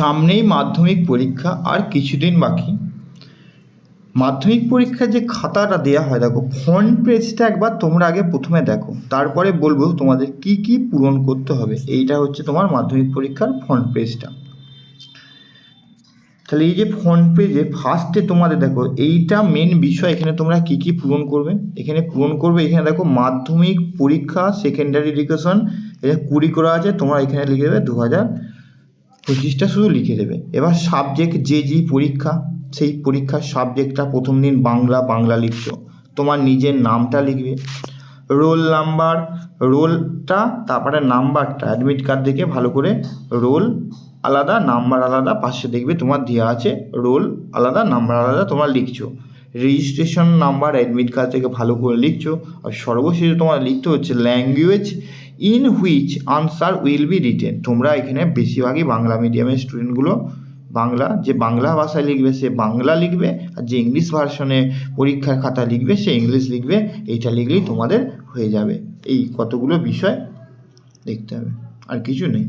সামনেই মাধ্যমিক পরীক্ষা আর কিছুদিন বাকি। মাধ্যমিক পরীক্ষার যে খাতাটা দেওয়া হয়, দেখো ফ্রন্ট পেজটা একবার তোমরা আগে প্রথমে দেখো, তারপরে বলব তোমাদের কি কি পূরণ করতে হবে। এইটা হচ্ছে তোমার মাধ্যমিক পরীক্ষার ফ্রন্ট পেজটা তাহলে এই যে ফ্রন্ট পেজে ফার্স্টে তোমাদের দেখো, এইটা মেন বিষয়, এখানে তোমরা কি কি পূরণ করবে? এখানে পূরণ করবে, এখানে দেখো, মাধ্যমিক পরীক্ষা সেকেন্ডারি এডুকেশন এটা কুড়ি করা আছে, তোমরা এখানে লিখে দেবে দু হাজার পঁচিশটা শুধু লিখে দেবে। এবার সাবজেক্ট যে যে পরীক্ষা, সেই পরীক্ষার সাবজেক্টটা প্রথম দিন বাংলা বাংলা লিখছো। তোমার নিজের নামটা লিখবে। রোল নাম্বার রোলটা তারপরে নাম্বারটা অ্যাডমিট কার্ড দেখে ভালো করে রোল আলাদা, নাম্বার আলাদা, পাশে দেখবে তোমার দেওয়া আছে রোল আলাদা, নাম্বার আলাদা তোমরা লিখছো। রেজিস্ট্রেশন নাম্বার অ্যাডমিট কার্ড থেকে ভালো করে লিখছো। আর সর্বশেষে তোমার লিখতে হচ্ছে language in which answer will be written তোমরা এখানে বেশিরভাগই বাংলা মিডিয়ামের স্টুডেন্টগুলো বাংলা, যে বাংলা ভাষায় লিখবে সে বাংলা লিখবে, আর যে ইংলিশ ভার্সনে পরীক্ষার খাতা লিখবে, সে ইংলিশ লিখবে, এইটা লিখলেই তোমাদের হয়ে যাবে। এই কতগুলো বিষয় দেখতে হবে, আর কিছু নেই।